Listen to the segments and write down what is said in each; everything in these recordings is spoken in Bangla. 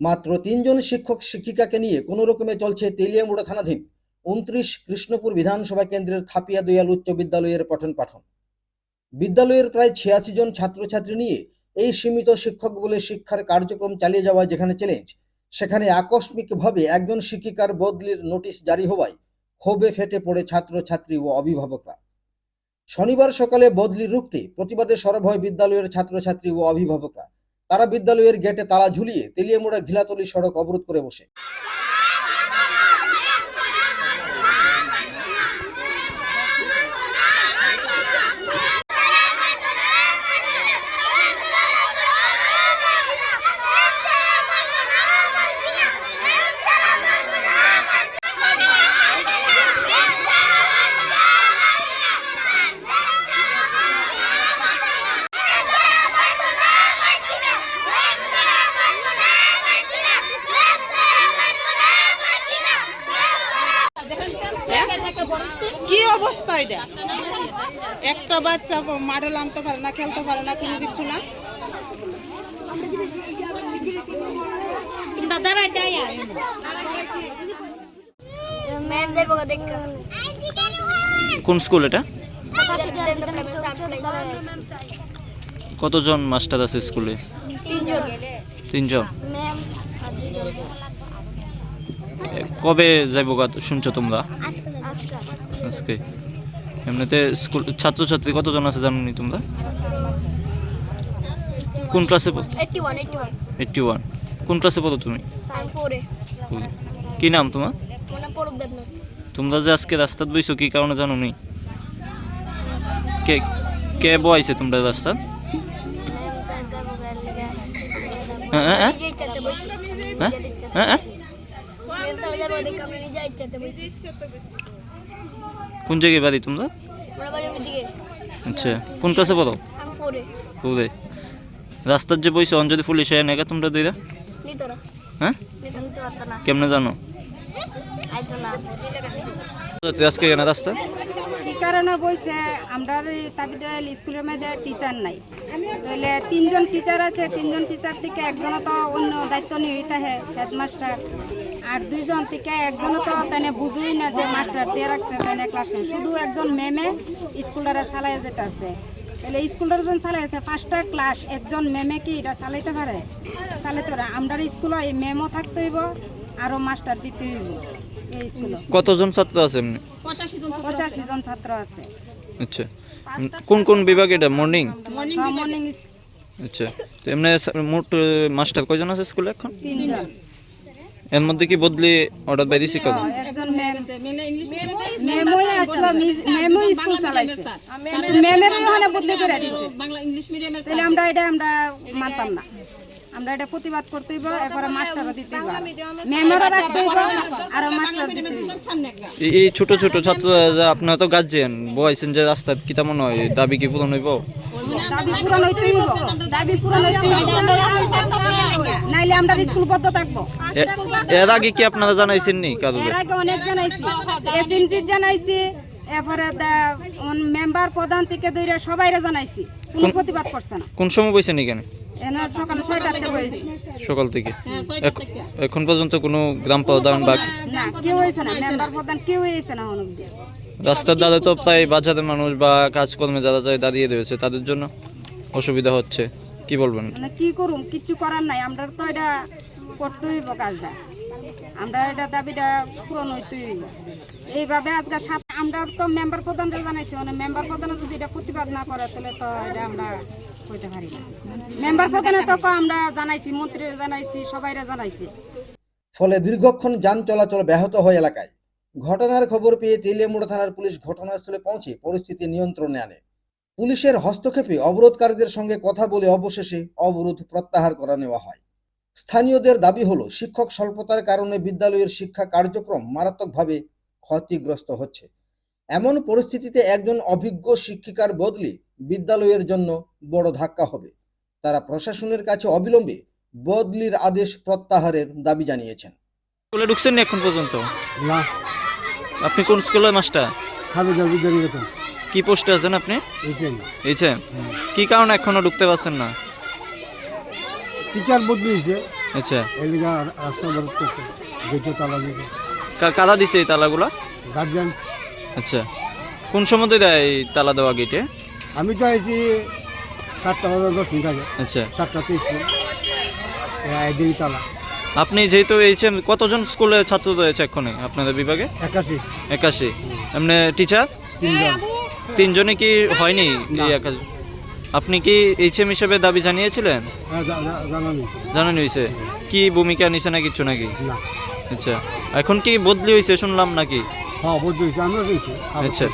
মাত্র তিনজন শিক্ষক শিক্ষিকাকে নিয়ে কোনো রকমে চলছে তেলিয়ামুড়া থানাধীন উনত্রিশ কৃষ্ণপুর বিধানসভা কেন্দ্রের থাপিয়া দয়াল উচ্চ বিদ্যালয়ের পঠন পাঠন। বিদ্যালয়ের প্রায় ছিয়াশি জন ছাত্রছাত্রী নিয়ে এই সীমিত শিক্ষক বলে শিক্ষার কার্যক্রম চালিয়ে যাওয়া যেখানে চ্যালেঞ্জ সেখানে আকস্মিকভাবে একজন শিক্ষিকার বদলির নোটিশ জারি হওয়ায় ক্ষোভে ফেটে পড়ে ছাত্রছাত্রী ও অভিভাবকরা। শনিবার সকালে বদলি রুখতে প্রতিবাদে সরব হয় বিদ্যালয়ের ছাত্রছাত্রী ও অভিভাবকরা। তারা বিদ্যালয়ের গেটে তালা ঝুলিয়ে তেলিয়ামুড়া ঘিলাতলি সড়ক অবরোধ করে বসে। অবস্থা এটা। একটা বাচ্চা মাঠে নামতে পারে না খেলতে পারে না কোনো কিছু না। তোমরা দাঁড়াই যাই কোন স্কুল এটা? কতজন মাস্টার আছে স্কুলে? তিনজন। কবে যাইব শুনছো তোমরা? আজকে। এমনিতে স্কুল ছাত্রছাত্রী কতজন আছে জানো নি তোমরা? কোন ক্লাসে এইটটি ওয়ান কোন ক্লাসে পড়ো তুমি? কি নাম তোমার? তোমরা যে আজকে রাস্তাত বইছো কি কারণে জানো নি? কে কে বইছে তোমরা রাস্তা হ্যাঁ হ্যাঁ হ্যাঁ। কোন জায়গায় বাড়ি তোমরা? আচ্ছা কোন ক্লাসে পড়ো? ফুলে 4 এ পুরে রাস্তার যে বইছো অঞ্জলি পুলিশ হয় নাকি তোমরা দুইরা? হ্যাঁ? কেমনে জানো? আজকে কেন রাস্তা? কারণে বইছে আমরা তাবিদাল স্কুলের মধ্যে টিচার নাই। তাহলে তিনজন টিচার আছে, তিনজন টিচার থেকে একজনও তো অন্য দায়িত্ব নিয়ে থাকে হেডমাস্টার আর দুইজন থেকে একজনও তো তাই বুঝুই না যে মাস্টার দিয়ে রাখছে তাই ক্লাস নেই। শুধু একজন মেমে স্কুলটারে চালাই যেতে আছে। তাহলে স্কুলটার যখন চালাইছে, পাঁচটা ক্লাস একজন মেমে কি এটা চালাইতে পারে? চালাইতে পারে। আমরা স্কুলে মেমও থাকতে হইব, আরও মাস্টার দিতে হইব। কতজন ছাত্র আছে এমনি? পঁচাশি জন ছাত্র আছে। আচ্ছা। কোন কোন বিভাগ এটা? মর্নিং মর্নিং আচ্ছা। তো এমনি মোট মাস্টার কয়জন আছে স্কুলে এখন? এর মধ্যে কি বদলি অর্ডার একজন ম্যাম আসলো মিস- স্কুল চালাইছে। কিন্তু ম্যামের ওখানে বদলি করে দিছে তাহলে আমরা এটা আমরা মানতাম না। আমরা এটা প্রতিবাদ করতে হইব এরপরে মাস্টারও দিতে হইব ম্যামেরও রাখতে হইব আর মাস্টার দিতে এই- এই ছোট ছোট ছাত্র যা আপনারা তো গার্জিয়ান বয়সেন যে রাস্তা কি তেমন হয় দাবি কি পূরণ হইব? দাবি পূরণ হইতে হইব দাবি পূরণ হইতে হইব। নাইলে আমরা স্কুল বদ্ধ থাকব এর আগে কি আপনারা জানাইছেন নি কারও এর আগে অনেক জানাইছি। এসএমসি জানাইছি এরপরে মেম্বার প্রধান থেকে ধরে সবাইরে জানাইছি কোনো প্রতিবাদ করছে না। কোন সময় বইছেন এখানে? সকাল সকাল থেকে? এখন পর্যন্ত কোনো গ্রাম প্রধান বা রাস্তার দাদা তো প্রায় বাজারের মানুষ বা কাজকর্মে যারা যায় দাঁড়িয়ে রয়েছে তাদের জন্য অসুবিধা হচ্ছে। কি বলবেন? মানে কি করুন কিছু করার নাই আমরা তো এটা করতে হইব কাজটা। আমরা এটা দাবিটা পূরণ হইতে এইভাবে আজকে সাত আমরা তো মেম্বার প্রধানরা জানাইছি মানে মেম্বার প্রধানে যদি এটা প্রতিবাদ না করে, তাহলে তো এটা আমরা হইতে পারি না। মেম্বার প্রধানে তো আমরা জানাইছি, মন্ত্রীরা জানাইছি, সবাইরা জানাইছি। ফলে দীর্ঘক্ষণ যান চলাচল ব্যাহত হয় এলাকায়। ঘটনার খবর পেয়ে তেলিয়ামুড়া থানার পুলিশ ঘটনাস্থলে পৌঁছে পরিস্থিতি নিয়ন্ত্রণে আনে। পুলিশের হস্তক্ষেপে অবরোধকারীদের সঙ্গে কথা বলে অবশেষে অবরোধ প্রত্যাহার করা নেওয়া হয়। স্থানীয়দের দাবি হলো শিক্ষক স্বল্পতার কারণে বিদ্যালয়ের শিক্ষা কার্যক্রম মারাত্মকভাবে ক্ষতিগ্রস্ত হচ্ছে। এমন পরিস্থিতিতে একজন অভিজ্ঞ শিক্ষিকার বদলে বিদ্যালয়ের জন্য বড় ধাক্কা হবে। তারা প্রশাসনের কাছে অবিলম্বে বদলির আদেশ প্রত্যাহারের দাবি জানিয়েছেন। স্কুলে ঢুকছেন নি এখন পর্যন্ত? না। আপনি কোন স্কুলের মাস্টার? যাবি কি পোস্টে আছেন আপনি? এইছে কি কারণে এখনও ঢুকতে পারছেন না? টিচার বদলি হয়েছে। আচ্ছা। এই লিগা রাস্তা বরফ করছে গেটে তালা দিয়েছে। কা- কারা দিছে এই তালাগুলা? গার্জিয়ান আচ্ছা। কোন সময় দেয় এই তালা দেওয়া গেটে? আমি তো আইছি সাতটা দশ মিনিট আগে। আচ্ছা। সাতটা তেইশ। মিনিট তালা। আপনি যেহেতু এইচএম কতজন স্কুলে ছাত্র রয়েছে এক্ষণে আপনাদের বিভাগে? একাশি। একাশি। এমনি টিচার? তিনজন। তিনজনে কি হয়নি এই একাশি? আপনি কি এইচএম হিসেবে দাবি জানিয়েছিলেন? হ্যাঁ, জানানি হয়েছে। কি ভূমিকা নিছে না কিছু নাকি? আচ্ছা এখন কি বদলি হয়েছে শুনলাম নাকি? হ্যাঁ আচ্ছা।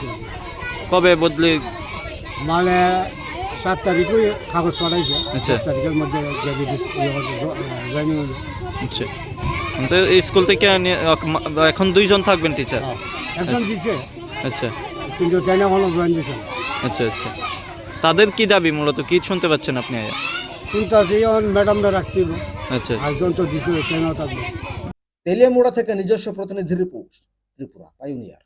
কবে বদলি? মানে সাত তারিখে কাগজ পাঠাইছে। আচ্ছা। তারিখের মধ্যে যায়। আচ্ছা। এই স্কুল থেকে এখন দুইজন থাকবেন টিচার? হ্যাঁ। একজন দিচ্ছে আচ্ছা। কিন্তু হলো জয়েন আচ্ছা আচ্ছা। তাদের কি দাবি মূলত? কি শুনতে পাচ্ছেন আপনি? ম্যাডামরা রাখছিল আচ্ছা। একজন তো দিছিল ট্রেনেও থাকবে তেলিয়ামুড়া থেকে নিজস্ব প্রতিনিধি রিপোর্ট ত্রিপুরা পাইওনিয়ার